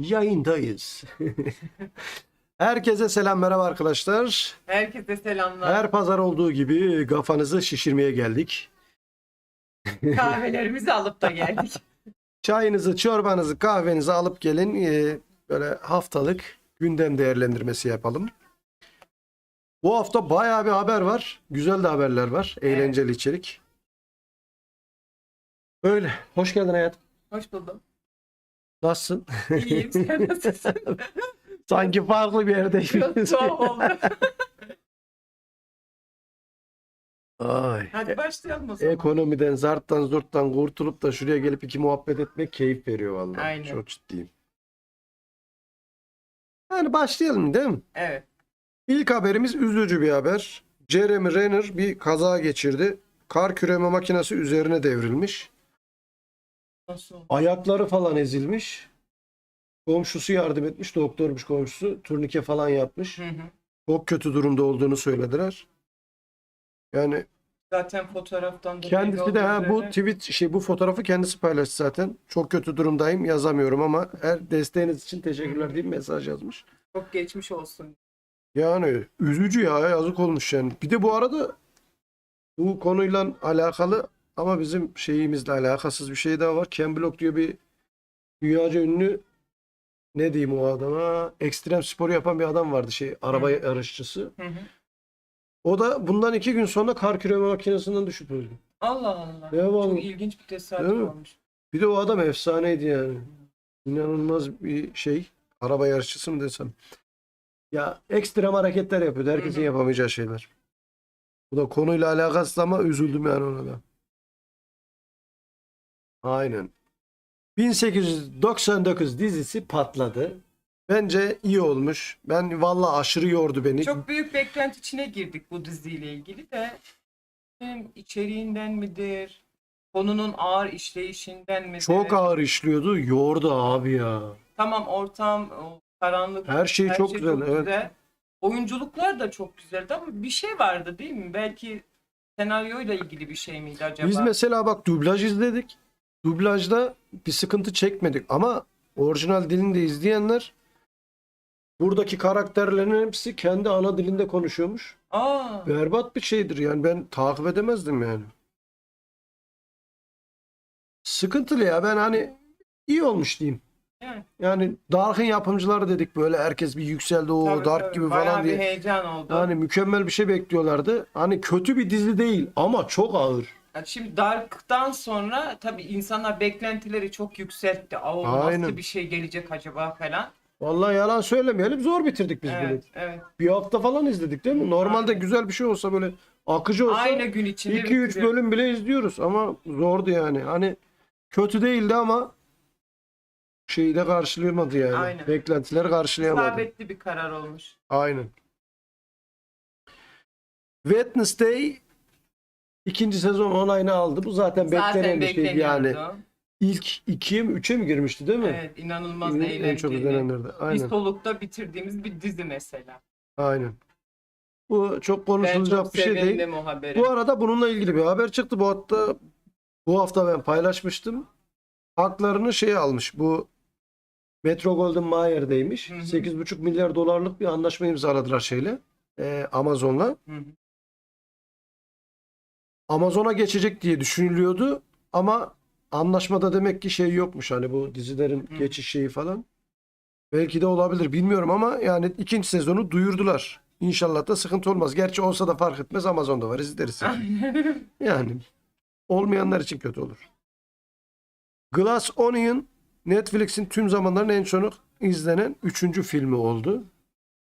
Yayındayız. Herkese selam merhaba arkadaşlar. Herkese selamlar. Her pazar olduğu gibi kafanızı şişirmeye geldik. Kahvelerimizi alıp da geldik. Çayınızı, çorbanızı, kahvenizi alıp gelin. Ee, böyle haftalık gündem değerlendirmesi yapalım. Bu hafta bayağı bir haber var. Güzel de haberler var. Eğlenceli içerik. Öyle. Hoş geldin hayatım. Hoş buldum. Nasılsın? İyiyim. Sen nasılsın? Sanki farklı bir yerdeyiz. tuhaf oldu. Ay. Hadi başlayalım o zaman. Ekonomiden, zarttan, zurttan kurtulup da şuraya gelip iki muhabbet etmek keyif veriyor vallahi. Aynen. Çok ciddiyim. Yani başlayalım değil mi? Evet. İlk haberimiz üzücü bir haber. Jeremy Renner bir kaza geçirdi. Kar küreme makinesi üzerine devrilmiş. Ayakları falan ezilmiş. Komşusu yardım etmiş. Doktormuş komşusu. Turnike falan yapmış. Hı hı. Çok kötü durumda olduğunu söylediler. Yani Zaten fotoğraftan da belli Kendisi de ha, olduğu bu üzere- tweet şey bu fotoğrafı kendisi paylaştı zaten. Çok kötü durumdayım yazamıyorum ama her desteğiniz için teşekkürler diye bir mesaj yazmış. çok geçmiş olsun. Yani üzücü ya yazık olmuş yani. Bir de bu arada bu konuyla alakalı ama bizim şeyimizle alakasız bir şey daha var. Ken Block diyor bir dünyaca ünlü ne diyeyim o adama ekstrem spor yapan bir adam vardı şey araba Hı. yarışçısı. Hı hı. O da bundan iki gün sonra kar küreme makinesinden düşüp öldü. Allah Allah. Ne var? Çok ilginç bir tesadüf olmuş. Bir de o adam efsaneydi yani. İnanılmaz bir şey. Araba yarışçısı mı desem. Ya ekstrem hareketler yapıyordu. Herkesin yapamayacağı şeyler. Bu da konuyla alakasız ama üzüldüm yani ona da. Aynen. 1899 dizisi patladı. Bence iyi olmuş. Ben valla aşırı yordu beni. Çok büyük beklenti içine girdik bu diziyle ilgili de. Hem içeriğinden midir? Konunun ağır işleyişinden midir? Çok ağır işliyordu. Yordu abi ya. Tamam ortam, o karanlık, Her şey her çok şey güzel. çok evet. Oyunculuklar da çok güzeldi ama bir şey vardı değil mi? Belki senaryoyla ilgili bir şey miydi acaba? Biz mesela bak dublaj izledik. Dublajda bir sıkıntı çekmedik ama orijinal dilinde izleyenler buradaki karakterlerin hepsi kendi ana dilinde konuşuyormuş. Aa, Berbat bir şeydir yani ben takip edemezdim yani. Sıkıntılı ya ben hani iyi olmuş diyeyim. yani, Yani Dark'ın yapımcıları dedik böyle herkes bir yükseldi o tabii, Dark tabii. gibi Bayağı falan bir diye. heyecan oldu. Yani mükemmel bir şey bekliyorlardı. Hani kötü bir dizi değil ama çok ağır. Yani şimdi Dark'tan sonra tabii insanlar beklentileri çok yükseltti. Aa, Aynen. nasıl bir şey gelecek acaba falan. Vallahi yalan söylemeyelim zor bitirdik biz bunu. Evet, evet. Bir hafta falan izledik değil mi? Normalde güzel bir şey olsa böyle akıcı olsa Aynı gün içinde 2-3 bitiriyor. bölüm bile izliyoruz ama zordu yani. Hani kötü değildi ama şeyi de karşılayamadı yani. Aynen. Beklentileri karşılayamadı. İsabetli bir karar olmuş. Aynen. Wednesday ikinci sezon onayını aldı. Bu zaten, Zaten beklenen bir şeydi yani. İlk ikiye mi üçe mi girmişti değil mi? Evet, inanılmaz En, en eğlenceli. çok izlenenlerde. Bir Aynen. solukta bitirdiğimiz bir dizi mesela. Aynen. Bu çok konuşulacak çok bir şey değil. Bu arada bununla ilgili bir haber çıktı. Bu hatta bu hafta ben paylaşmıştım. Haklarını şey almış. Bu Metro Golden Mayer'deymiş. Hı hı. 8,5 milyar dolarlık bir anlaşma imzaladılar şeyle. e, Amazon'la. Hı hı. Amazon'a geçecek diye düşünülüyordu ama anlaşmada demek ki şey yokmuş hani bu dizilerin Hı. geçiş şeyi falan. Belki de olabilir bilmiyorum ama yani ikinci sezonu duyurdular. İnşallah da sıkıntı olmaz. Gerçi olsa da fark etmez Amazon'da var izleriz. Yani olmayanlar için kötü olur. Glass Onion Netflix'in tüm zamanların en çok izlenen üçüncü filmi oldu.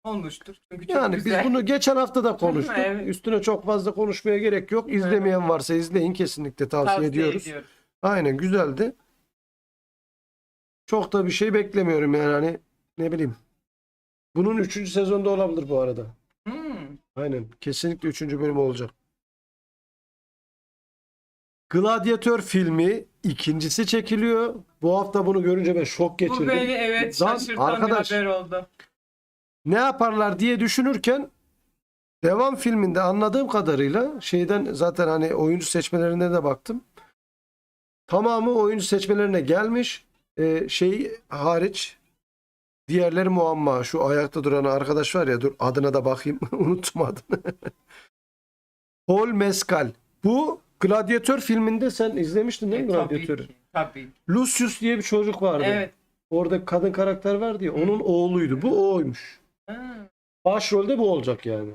Olmuştur. Çünkü çok Yani güzel. biz bunu geçen hafta da konuştuk. Evet. Üstüne çok fazla konuşmaya gerek yok. İzlemeyen varsa izleyin kesinlikle tavsiye, tavsiye ediyoruz. ediyorum. Aynen güzeldi. Çok da bir şey beklemiyorum yani hani ne bileyim. Bunun üçüncü sezonda olabilir bu arada. Hmm. Aynen. Kesinlikle üçüncü bölüm olacak. Gladyatör filmi ikincisi çekiliyor. Bu hafta bunu görünce ben şok Bu geçirdim. beni evet Lan şaşırtan arkadaş, bir haber oldu. Ne yaparlar diye düşünürken devam filminde anladığım kadarıyla şeyden zaten hani oyuncu seçmelerine de baktım. Tamamı oyuncu seçmelerine gelmiş. Ee, şey hariç Diğerleri muamma. Şu ayakta duran arkadaş var ya dur adına da bakayım. Unuttum adını. Paul Mescal. Bu Gladiator filminde sen izlemiştin değil mi E, ki. Tabii. Lucius diye bir çocuk vardı. Evet. Orada kadın karakter vardı ya onun oğluydu. Bu oymuş. Ha. Başrolde bu olacak yani.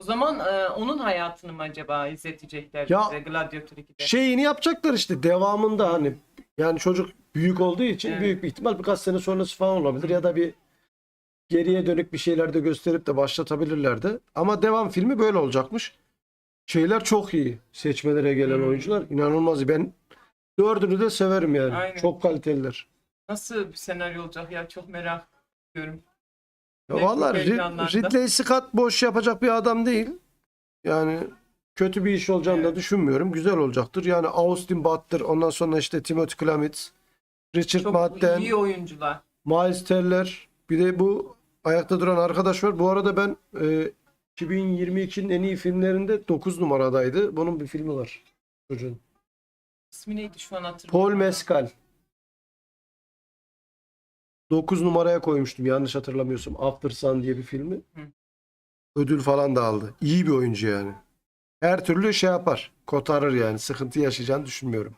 O zaman e, onun hayatını mı acaba izletecekler Ya, bize Gladiator 2'de? Şeyini yapacaklar işte devamında hani yani çocuk büyük olduğu için Evet. büyük bir ihtimal birkaç sene sonrası falan olabilir ya da bir geriye dönük bir şeyler de gösterip de başlatabilirlerdi. Ama devam filmi böyle olacakmış. Şeyler çok iyi. Seçmelere gelen Hmm. oyuncular inanılmaz iyi. Ben dördünü de severim yani. Aynen. Çok kaliteliler. Nasıl bir senaryo olacak ya çok merak ediyorum. Ya vallahi çok Rid- heyecanlandım. Ridley Scott boş yapacak bir adam değil. Yani kötü bir iş olacağını da düşünmüyorum. Güzel olacaktır. Yani Austin Butler, ondan sonra işte Timothy Chalamet, Richard Çok Madden, iyi oyuncular. Miles Teller, bir de bu ayakta duran arkadaş var. Bu arada ben e, 2022'nin en iyi filmlerinde 9 numaradaydı. Bunun bir filmi var çocuğun. İsmi neydi şu an hatırlamıyorum. Paul Mescal. 9 numaraya koymuştum yanlış hatırlamıyorsam. After Sun diye bir filmi. Hı. Ödül falan da aldı. İyi bir oyuncu yani. Her türlü şey yapar. Kotarır yani. Sıkıntı yaşayacağını düşünmüyorum.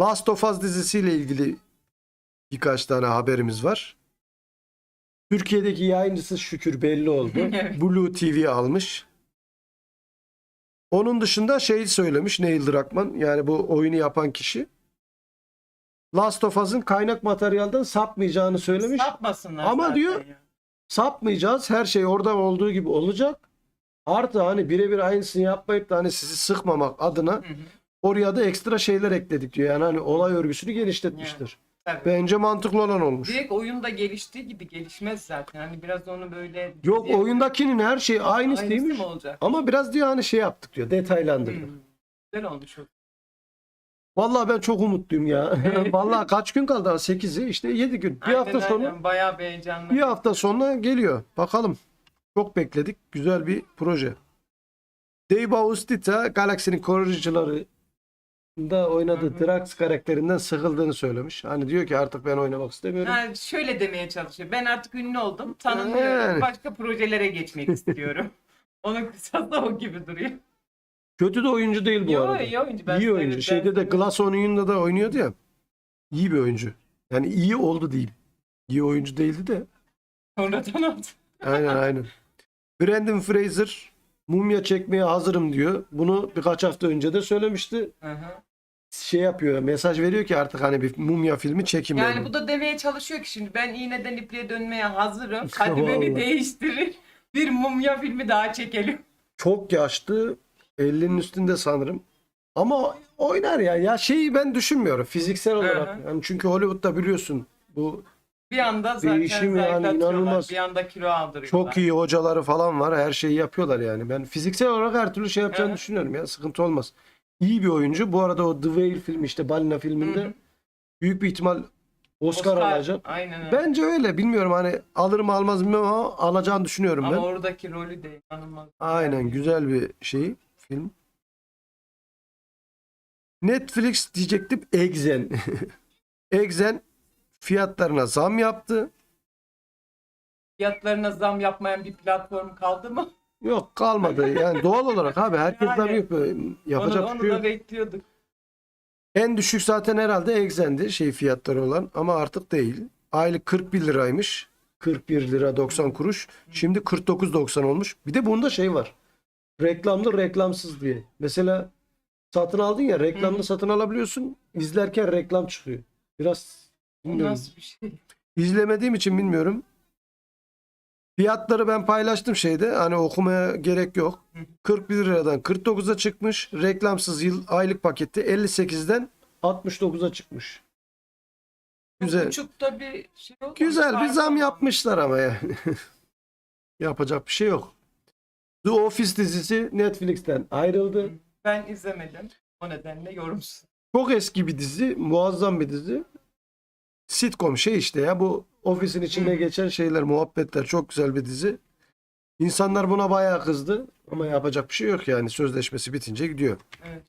Last of Us dizisiyle ilgili birkaç tane haberimiz var. Türkiye'deki yayıncısı şükür belli oldu. Blue TV almış. Onun dışında şey söylemiş Neil Druckmann yani bu oyunu yapan kişi. Last of Us'ın kaynak materyalden sapmayacağını söylemiş. Sapmasınlar Ama zaten diyor- ya. Sapmayacağız. Her şey orada olduğu gibi olacak. Artı hani birebir aynısını yapmayıp da hani sizi sıkmamak adına Hı hı. oraya da ekstra şeyler ekledik diyor. Yani hani olay örgüsünü genişletmiştir. Tabii. Bence mantıklı olan olmuş. Direkt oyunda geliştiği gibi gelişmez zaten. Hani biraz onu böyle... Yok diye- oyundakinin her şeyi aynısı Aynısı değilmiş. mı olacak? Ama biraz diyor hani şey yaptık diyor. Detaylandırdık. Hmm. Güzel olmuş o. Vallahi ben çok umutluyum ya. Vallahi kaç gün kaldı? 8'i işte 7 gün. Bir Aynen, hafta sonra aynen. Bayağı bir heyecanlı. bir hafta sonra geliyor. Bakalım. Çok bekledik. Güzel bir proje. Dave Bautista Galaxy'nin koruyucuları da oynadığı. Drax karakterinden sıkıldığını söylemiş. Hani diyor ki artık ben oynamak istemiyorum. Ha, şöyle demeye çalışıyor. Ben artık ünlü oldum. Tanınıyorum. Yani. Başka projelere geçmek istiyorum. Onun kısası o gibi duruyor. Kötü de oyuncu değil bu Yo, arada. iyi oyuncu. Ben iyi oyuncu. ben Şeyde de. Glass Onion'da da oynuyordu ya. İyi bir oyuncu. Yani iyi oldu diyeyim. İyi oyuncu değildi de. Sonradan oldu. Aynen aynen. Brandon Fraser mumya çekmeye hazırım diyor. Bunu birkaç hafta önce de söylemişti. Hı hı. Şey yapıyor, mesaj veriyor ki artık hani bir mumya filmi çekim Yani bu da demeye çalışıyor ki şimdi ben iğneden ipliğe dönmeye hazırım. Hadi Vallahi. beni değiştirin. Bir mumya filmi daha çekelim. Çok yaşlı, 50'nin üstünde sanırım. Ama oynar ya. Ya şeyi ben düşünmüyorum fiziksel olarak. Yani çünkü Hollywood'da biliyorsun bu Bir anda zaten Değişim yani zayıflatıyorlar, inanılmaz. Bir anda kilo aldırıyorlar. çok iyi hocaları falan var. Her şeyi yapıyorlar yani. Ben fiziksel olarak her türlü şey yapacağını Hı. düşünüyorum ya. Sıkıntı olmaz. İyi bir oyuncu. Bu arada o The Whale filmi işte Balina filminde Hı hı. büyük bir ihtimal Oscar, alacak. Aynen öyle. Bence öyle. Bilmiyorum hani alır mı almaz mı ama alacağını düşünüyorum Ama ben. oradaki rolü de inanılmaz. Aynen güzel bir şey film. Netflix diyecektim Exen. Exen fiyatlarına zam yaptı. Fiyatlarına zam yapmayan bir platform kaldı mı? Yok kalmadı. Yani doğal olarak abi herkes Yani. zam yapıyor. Yapacak onu, onu şey da bekliyorduk. En düşük zaten herhalde Exen'di şey fiyatları olan ama artık değil. Aylık 41 liraymış. 41 lira 90 kuruş. Şimdi 49.90 olmuş. Bir de bunda şey var. Reklamlı reklamsız diye. Mesela satın aldın ya reklamlı Hı. satın alabiliyorsun. İzlerken reklam çıkıyor. Biraz bilmiyorum. nasıl bir şey? İzlemediğim için bilmiyorum. Fiyatları ben paylaştım şeyde. Hani okumaya gerek yok. Hı. 41 liradan 49'a çıkmış. Reklamsız yıl aylık paketi 58'den 69'a çıkmış. Güzel. Buçukta bir şey oldu. Güzel bir zam yapmışlar ama yani. Yapacak bir şey yok. The Office dizisi Netflix'ten ayrıldı. Ben izlemedim. O nedenle yorumsuz. Çok eski bir dizi, muazzam bir dizi. Sitcom şey işte ya bu ofisin içinde geçen şeyler, muhabbetler çok güzel bir dizi. İnsanlar buna bayağı kızdı ama yapacak bir şey yok yani sözleşmesi bitince gidiyor. Evet.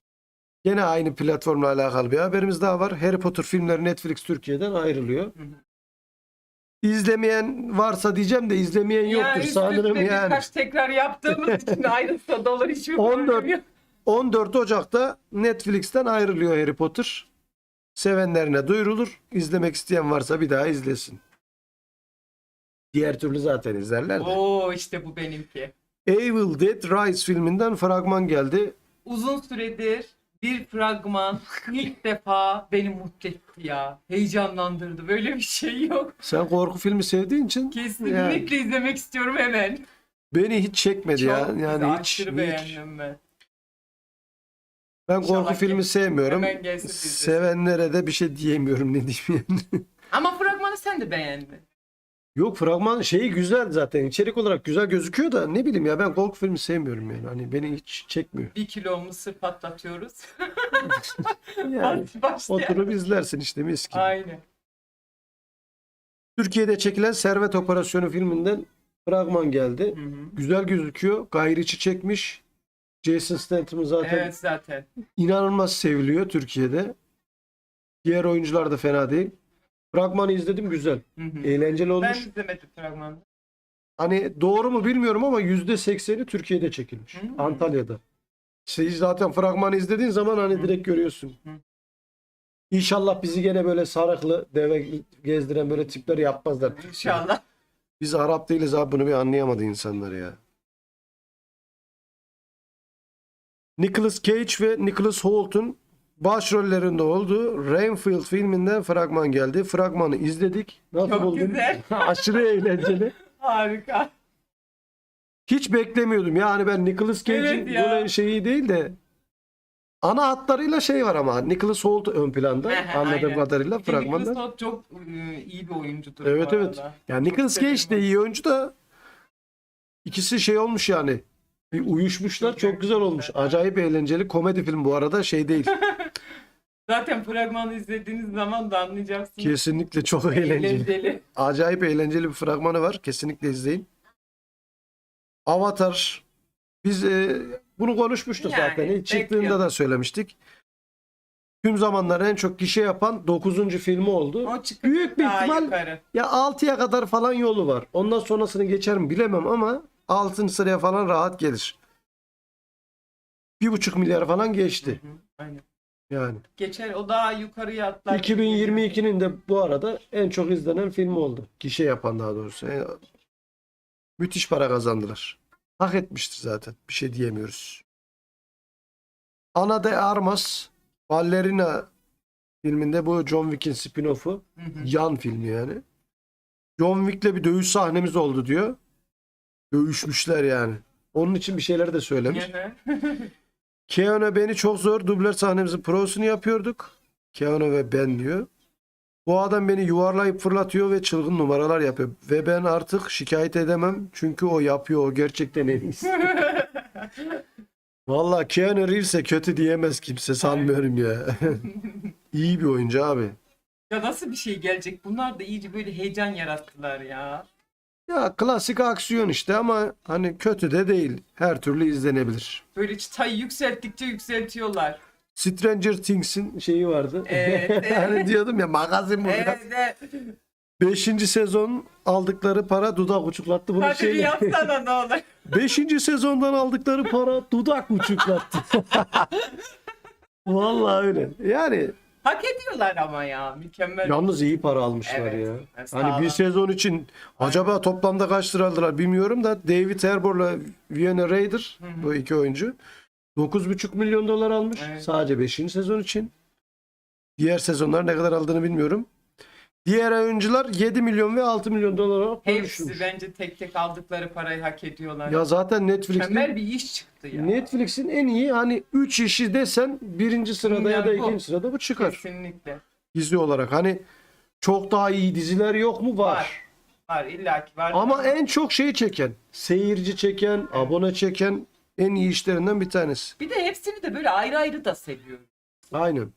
Gene aynı platformla alakalı bir haberimiz daha var. Harry Potter filmleri Netflix Türkiye'den ayrılıyor. Hı hı. İzlemeyen varsa diyeceğim de izlemeyen yoktur üst sanırım üste yani. birkaç tekrar yaptığımız için ayrılsa da olur hiçbir 14 problem yok. 14 Ocak'ta Netflix'ten ayrılıyor Harry Potter. Sevenlerine duyurulur. İzlemek isteyen varsa bir daha izlesin. Diğer türlü zaten izlerler de. Oo işte bu benimki. Evil Dead Rise filminden fragman geldi. Uzun süredir bir fragman ilk defa beni mutlu etti ya. Heyecanlandırdı. Böyle bir şey yok. Sen korku filmi sevdiğin için Kesinlikle izlemek istiyorum hemen. beni hiç çekmedi Çok ya. güzel, Yani hiç, aşırı hiç. beğendim ben. Ben korku İnşallah filmi gel- sevmiyorum. hemen gelsin. Sevenlere de bir şey diyemiyorum ne diyeyim yani. Ama fragmanı sen de beğendin. Yok fragman şeyi güzel zaten. İçerik olarak güzel gözüküyor da ne bileyim ya ben korku filmi sevmiyorum yani. Hani beni hiç çekmiyor. Bir kilo mısır patlatıyoruz. Yani başlayalım. oturup izlersin işte mis gibi. Aynen. Türkiye'de çekilen Servet Operasyonu filminden fragman geldi. Hı hı. Güzel gözüküyor. Gayri içi çekmiş. Jason Statham zaten Evet zaten. inanılmaz seviliyor Türkiye'de. Diğer oyuncular da fena değil. Fragmanı izledim güzel. Hı hı. Eğlenceli Ben olmuş. izlemedim fragmanı. Hani doğru mu bilmiyorum ama %80'i Türkiye'de çekilmiş. Hmm. Antalya'da. İşte zaten fragmanı izlediğin zaman hani Hı. direkt görüyorsun. Hı. İnşallah bizi gene böyle sarıklı deve gezdiren böyle tipler yapmazlar. İnşallah. Biz Arap değiliz abi bunu bir anlayamadı insanlar ya. Nicolas Cage ve Nicholas Holt'un başrollerinde olduğu Rainfield filminden fragman geldi. Fragmanı izledik. Nasıl Çok buldun? güzel. Aşırı eğlenceli. Harika. Hiç beklemiyordum. Yani ben Nicolas Cage'in Evet ya. böyle şeyi değil de ana hatlarıyla şey var ama Nicholas Holt ön planda Aha, anladığım aynen. kadarıyla Fragmanda. fragmanda. Holt çok e, iyi bir oyuncudur Evet bu evet. arada. Yani Nicolas Çok Cage severim de iyi oyuncu da ikisi şey olmuş yani. Bir uyuşmuşlar Çok güzel olmuş. Acayip eğlenceli komedi film bu arada şey değil. Zaten fragmanı izlediğiniz zaman da anlayacaksınız. Kesinlikle çok eğlenceli. Eğlenceli. Acayip eğlenceli bir fragmanı var. Kesinlikle izleyin. Avatar biz e, bunu konuşmuştuk Yani, zaten. İlk çıktığında da söylemiştik. Tüm zamanların en çok gişe yapan 9. filmi oldu. O Büyük bir daha ihtimal- yukarı. Ya 6'ya kadar falan yolu var. Ondan sonrasını geçer mi bilemem ama 6. sıraya falan rahat gelir. 1,5 milyar falan geçti. Hı hı, Aynen. Yani. Geçer o daha yukarıya atlar. 2022'nin de bu arada en çok izlenen filmi oldu. Gişe yapan daha doğrusu. E, müthiş para kazandılar. Hak etmiştir zaten. Bir şey diyemiyoruz. Ana de Armas Ballerina filminde bu John Wick'in spin-off'u. Yan filmi yani. John Wick'le bir dövüş sahnemiz oldu diyor. Dövüşmüşler yani. Onun için bir şeyler de söylemiş. Keanu beni çok zor dublör sahnemizin prosunu yapıyorduk. Keanu ve ben diyor. Bu adam beni yuvarlayıp fırlatıyor ve çılgın numaralar yapıyor. Ve ben artık şikayet edemem. Çünkü o yapıyor. O gerçekten en iyisi. Valla Keanu Reeves'e kötü diyemez kimse sanmıyorum ya. İyi bir oyuncu abi. ya nasıl bir şey gelecek? Bunlar da iyice böyle heyecan yarattılar ya. Ya klasik aksiyon işte ama hani kötü de değil. Her türlü izlenebilir. Böyle çıtayı yükselttikçe yükseltiyorlar. Stranger Things'in şeyi vardı. Evet, evet. hani diyordum ya magazin bu. Evet, evet. Beşinci sezon aldıkları para dudak uçuklattı. Bunu Hadi bir şeyle... yapsana ne olur. Beşinci sezondan aldıkları para dudak uçuklattı. Vallahi öyle. Yani Hak ediyorlar ama ya. Mükemmel. yalnız iyi para almışlar Evet. ya. Evet, Hani bir sezon için acaba toplamda kaç lira aldılar bilmiyorum da David Ryder Hı hı. bu iki oyuncu 9,5 milyon dolar almış Evet. sadece 5. sezon için. Diğer sezonlar ne kadar aldığını bilmiyorum. Diğer oyuncular 7 milyon ve 6 milyon dolar alarak Hepsi bölüşmüş. bence tek tek aldıkları parayı hak ediyorlar. Ya zaten Netflix'in Mükemmel bir iş çıktı ya. Netflix'in en iyi hani 3 işi desen birinci sırada ya da bu. ikinci sırada bu çıkar. Kesinlikle. Dizi olarak. Hani çok daha iyi diziler yok mu? Var. Var. Var illaki var. Ama en çok şeyi çeken, seyirci çeken, abone çeken en iyi işlerinden bir tanesi. Bir de hepsini de böyle ayrı ayrı da seviyorum. Aynen.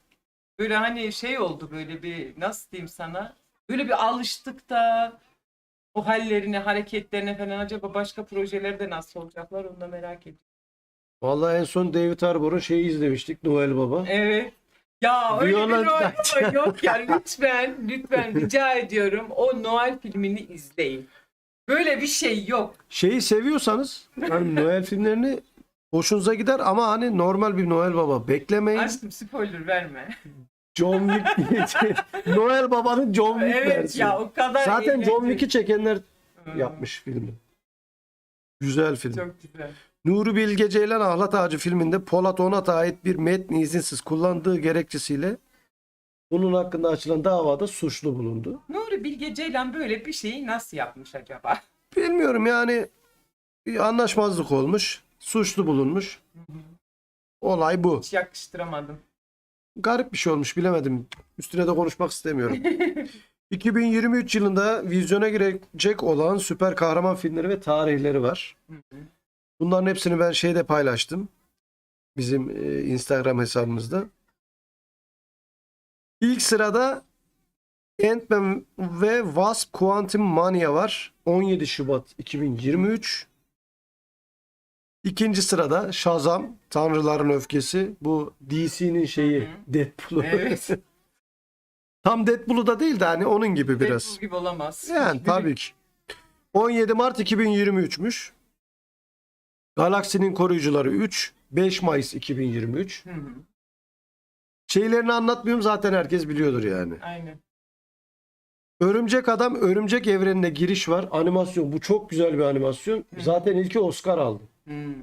Böyle hani şey oldu böyle bir nasıl diyeyim sana? Böyle bir alıştık da o hallerine, hareketlerine falan acaba başka projelerde nasıl olacaklar onu da merak ediyorum. Vallahi en son David Harbour'un şeyi izlemiştik Noel Baba. Evet. Ya öyle bir Viola- Noel Baba yok ya lütfen lütfen rica ediyorum o Noel filmini izleyin. Böyle bir şey yok. Şeyi seviyorsanız hani Noel filmlerini hoşunuza gider ama hani normal bir Noel Baba beklemeyin. Aşkım spoiler verme. John Wick Noel Baba'nın John Wick evet versiyonu. ya o kadar Zaten John eğlenceli. Wick'i çekenler Hmm, yapmış filmi. Güzel film. Çok güzel. Nuri Bilge Ceylan Ahlat Ağacı filminde Polat Onat'a ait bir metni izinsiz kullandığı gerekçesiyle bunun hakkında açılan davada suçlu bulundu. Nuri Bilge Ceylan böyle bir şeyi nasıl yapmış acaba? Bilmiyorum yani bir anlaşmazlık olmuş. Suçlu bulunmuş. Olay bu. Hiç yakıştıramadım. Garip bir şey olmuş bilemedim. Üstüne de konuşmak istemiyorum. 2023 yılında vizyona girecek olan süper kahraman filmleri ve tarihleri var. Bunların hepsini ben şeyde paylaştım. Bizim e, Instagram hesabımızda. İlk sırada Ant-Man ve Wasp Quantum Mania var. 17 Şubat 2023. İkinci sırada Shazam, Tanrıların Öfkesi. Bu DC'nin şeyi. Deadpool'u. Evet. Tam Deadpool'u da değil de hani onun gibi biraz. Deadpool gibi olamaz. Yani tabii ki. 17 Mart 2023'müş. Galaksinin Koruyucuları 3. 5 Mayıs 2023. Hı hı, Şeylerini anlatmıyorum zaten herkes biliyordur yani. Aynen. Örümcek Adam Örümcek Evrenine giriş var. Animasyon. Bu çok güzel bir animasyon. Hı. Zaten ilki Oscar aldı. Hmm.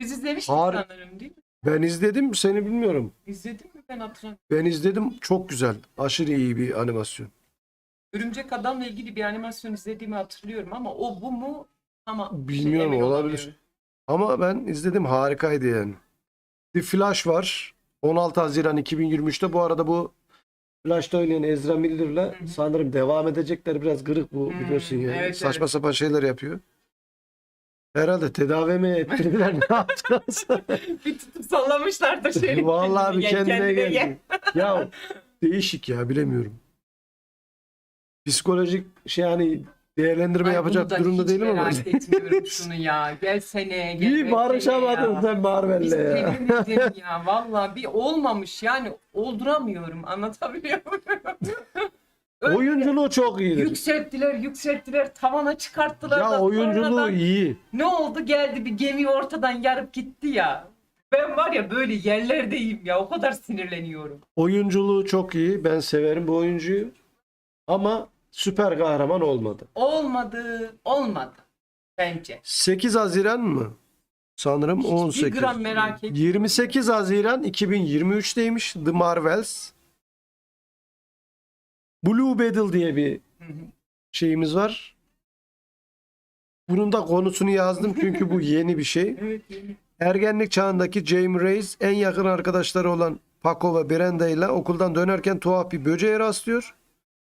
Biz izlemiştik Har- sanırım değil mi? Ben izledim seni bilmiyorum. İzledin mi ben hatırlamıyorum. Ben izledim çok güzel. Aşırı iyi bir animasyon. Örümcek Adam'la ilgili bir animasyon izlediğimi hatırlıyorum ama o bu mu? Ama şey Bilmiyorum, emin olabilir. Ama ben izledim harikaydı yani. The Flash var. 16 Haziran 2023'te. Bu arada bu Flash'ta oynayan Ezra Miller'la Hı hı. sanırım devam edecekler. Biraz gırık bu Hı, biliyorsun yani. evet, Saçma evet. sapan şeyler yapıyor. Herhalde tedavi mi ettirdiler ne yaptılarsa. bir tutup sallamışlardır şöyle. Vallahi bir Gel, kendine gel. geldi. ya değişik ya bilemiyorum. Psikolojik şey hani değerlendirme Ay, yapacak durumda değilim ama. merak etmiyorum şunu ya. Gelsene. Gel Bir barışamadın sen Marvel'le ya. Ya. Valla bir olmamış yani olduramıyorum. Anlatabiliyor muyum? Oyunculuğu çok iyidir. Yükselttiler, yükselttiler, tavana çıkarttılar. Ya da oyunculuğu sonradan iyi. Ne oldu geldi bir gemi ortadan yarıp gitti ya. Ben var ya böyle yerlerdeyim ya o kadar sinirleniyorum. Oyunculuğu çok iyi. Ben severim bu oyuncuyu. Ama süper kahraman olmadı. Olmadı, olmadı. Bence. 8 Haziran mı? Sanırım Hiçbir 18. gram merak etmiyorum. 28 Haziran 2023'teymiş The Marvels. Blue Beetle diye bir şeyimiz var. Bunun da konusunu yazdım çünkü bu yeni bir şey. Evet. Ergenlik çağındaki Jamie Reis en yakın arkadaşları olan Paco ve Brenda ile okuldan dönerken tuhaf bir böceğe rastlıyor.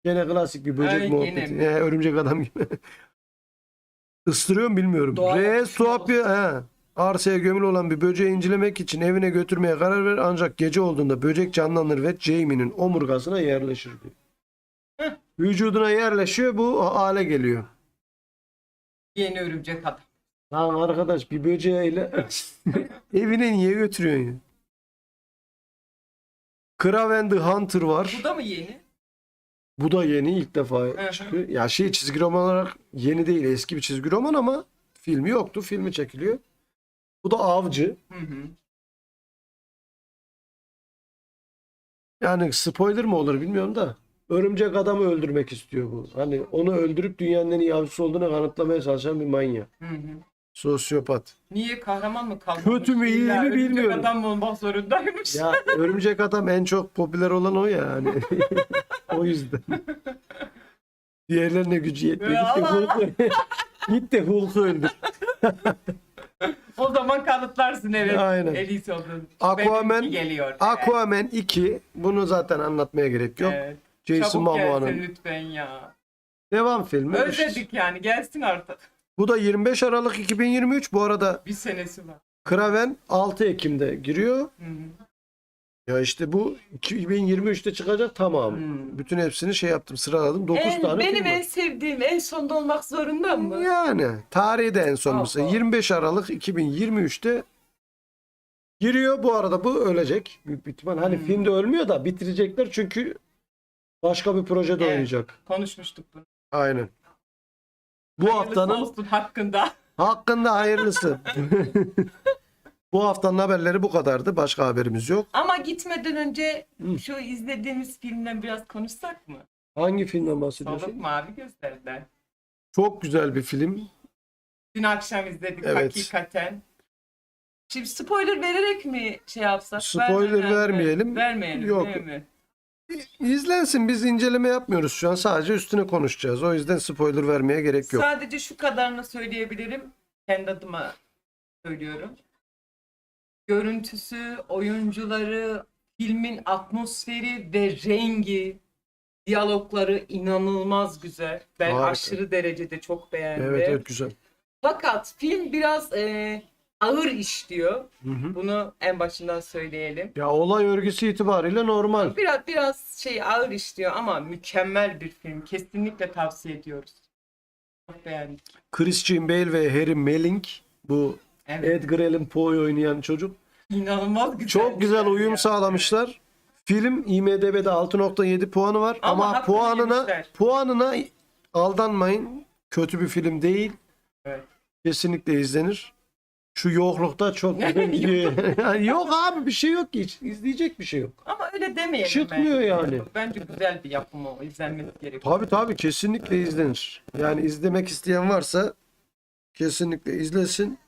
Gene klasik bir böcek Ay, muhabbeti. Ee, örümcek adam gibi. Isırıyor mu bilmiyorum. Doğal akışına tuhaf bir he, arsaya gömülü olan bir böceği incelemek için evine götürmeye karar verir ancak gece olduğunda böcek canlanır ve Jamie'nin omurgasına yerleşir diyor. Vücuduna yerleşiyor bu hale geliyor. Yeni örümcek adam. Lan arkadaş bir böceğiyle evine niye götürüyorsun ya? Kraven the Hunter var. Bu da mı yeni? Bu da yeni ilk defa çıkıyor. Ya şey çizgi roman olarak yeni değil eski bir çizgi roman ama filmi yoktu. Filmi çekiliyor. Bu da avcı. Hı hı. Yani spoiler mı olur bilmiyorum da. Örümcek adamı öldürmek istiyor bu. Hani onu öldürüp dünyanın en iyi avcısı olduğunu kanıtlamaya çalışan bir manyak. Hı hı. Sosyopat. Niye kahraman mı kalmamış? Kötü mü, iyi mi örümcek bilmiyorum. adam olmak zorundaymış? Ya örümcek adam en çok popüler olan o ya hani. o yüzden. Diğerlerine gücü yetmiyor. Git de Allah Allah. Hulk'u Git de Hulk'u öldür. O zaman kanıtlarsın evet. Aynen. En iyisi olduğunu. Aquaman- geliyor. Aquaman 2. Bunu zaten anlatmaya gerek yok. Evet. Jason Çabuk gelsin Momoa'nın lütfen ya. devam filmi. Özledik yani gelsin artık. Bu da 25 Aralık 2023. Bu arada Bir senesi var. Kraven 6 Ekim'de giriyor. Hı hı. Ya işte bu 2023'te çıkacak tamam. Hmm. Bütün hepsini şey yaptım sıraladım. 9 En- tane benim film en var. sevdiğim en sonda olmak zorunda mı? Yani tarihi de en son Allah. mesela 25 Aralık 2023'te Giriyor bu arada bu ölecek. Büyük bir ihtimal. Hani Hmm. filmde ölmüyor da bitirecekler çünkü başka bir projede Evet. oynayacak. Konuşmuştuk bunu. Aynen. Bu Hayırlısı haftanın olsun hakkında. hakkında hayırlısı. bu haftanın haberleri bu kadardı. Başka haberimiz yok. Ama gitmeden önce Hı. şu izlediğimiz filmden biraz konuşsak mı? Hangi filmden Soluk bahsediyorsun? Mavi Gözler'den. Çok güzel bir film. Dün akşam izledik Evet. hakikaten. Şimdi spoiler vererek mi şey yapsak? Spoiler Vermeden vermeyelim. Vermeyelim Yok. değil mi? İzlensin. Biz inceleme yapmıyoruz şu an. Sadece üstüne konuşacağız. O yüzden spoiler vermeye gerek yok. Sadece şu kadarını söyleyebilirim. Kendi adıma söylüyorum. Görüntüsü, oyuncuları, filmin atmosferi ve rengi, diyalogları inanılmaz güzel. Ben Harika. aşırı derecede çok beğendim. Evet, evet güzel. Fakat film biraz e, ağır işliyor. Hı hı. Bunu en başından söyleyelim. Ya olay örgüsü itibariyle normal. Biraz biraz şey ağır işliyor ama mükemmel bir film. Kesinlikle tavsiye ediyoruz. Çok beğendik. Christian Bale ve Harry Melling bu Evet. Edgar Allan Poe'yu oynayan çocuk. İnanılmaz güzel. Çok güzel uyum ya. sağlamışlar. Film IMDb'de 6.7 puanı var Ama ama, puanına yemişler. puanına aldanmayın. Kötü bir film değil. Evet. Kesinlikle izlenir. Şu yoklukta çok güzel gidiyor. Yani yok abi bir şey yok ki hiç. İzleyecek bir şey yok. Ama öyle demeyelim Çıkmıyor bence. yani. Bence güzel bir yapım o. İzlenmesi gerekiyor. Tabii tabii kesinlikle izlenir. Yani izlemek isteyen varsa kesinlikle izlesin.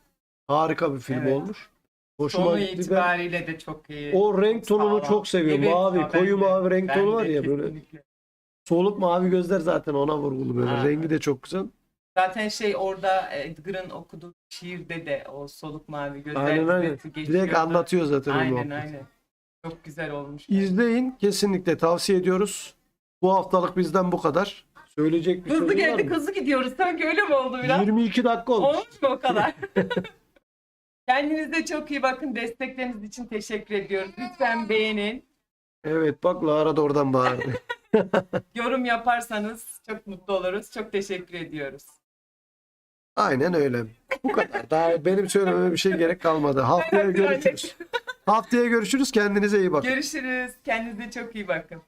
Harika bir film Evet. olmuş. Hoşuma Sonu gitti. Ben itibariyle de çok iyi. o renk tonunu Sağlam. çok seviyorum. Evet, mavi, ya, koyu mavi renk ben tonu var ya böyle. kesinlikle. Soluk mavi gözler zaten ona vurgulu böyle. Ha. Rengi de çok güzel. Zaten şey orada Edgar'ın okuduğu şiirde de o soluk mavi gözler Aynen aynen. geçiyordu. Direkt anlatıyor zaten Aynen muhabbeti. aynen. Çok güzel olmuş. İzleyin. Kesinlikle tavsiye ediyoruz. Bu haftalık bizden bu kadar. Söyleyecek bir Hızlı var geldik mı? hızlı gidiyoruz. Sanki öyle mi oldu biraz? 22 dakika olmuş. Olmuş mu o kadar? Kendinize çok iyi bakın. Destekleriniz için teşekkür ediyoruz. Lütfen beğenin. Evet bak Lara da oradan bağırdı. Yorum yaparsanız çok mutlu oluruz. Çok teşekkür ediyoruz. Aynen öyle. Bu kadar. Daha benim söylememe bir şey gerek kalmadı. Haftaya görüşürüz. Haftaya görüşürüz. Kendinize iyi bakın. Görüşürüz. Kendinize çok iyi bakın.